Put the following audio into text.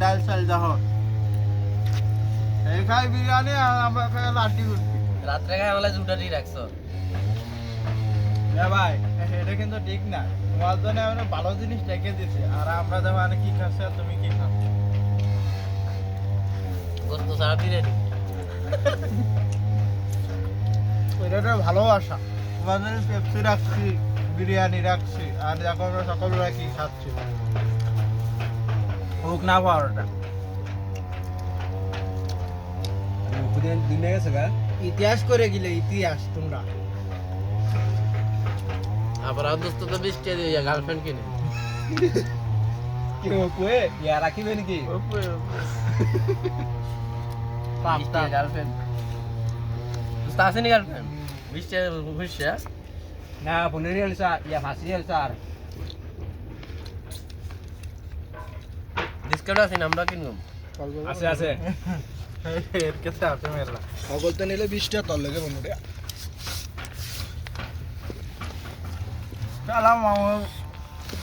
ডাল চাল দেখো এই খাই বিরিয়ানি আর আমরা খাই লাড্ডি কুস্তি রাত্রে খাই আমার জুটারি রাখছো ভাই এটা কিন্তু ঠিক না। তোমার জন্য আমরা ভালো জিনিস রেখে দিছি আর আমরা যেমন মানে কি খাচ্ছি আর তুমি কি খাচ্ছ? গোস্ত ছাড়া বিরিয়ানি। এটা একটা ভালোবাসা। তোমার জন্য পেপসি রাখছি বিরিয়ানি রাখছি আর এখন আমরা সকালবেলা কি খাচ্ছি। হোক না পাওয়াটা দিনে গেছে গা ইতিহাস করে গেলে ইতিহাস তোমরা আবার আর দোস্ত তো বৃষ্টি দিয়ে গার্লফ্রেন্ড কিনে কি কয়ে ইয়া রাখিবে নাকি বৃষ্টি গার্লফ্রেন্ড দোস্ত আসেনি গার্লফ্রেন্ড বৃষ্টি ঘুরছে না পনেরো এলসা ইয়া ফাঁসি এলসা ডিসকাউন্ট আছে আমরা কিনবো। আছে আছে। এর কেতে আছে মেলা সকলতে নিলে বিশটা তল লাগে বন্ধুরা সালাম মামু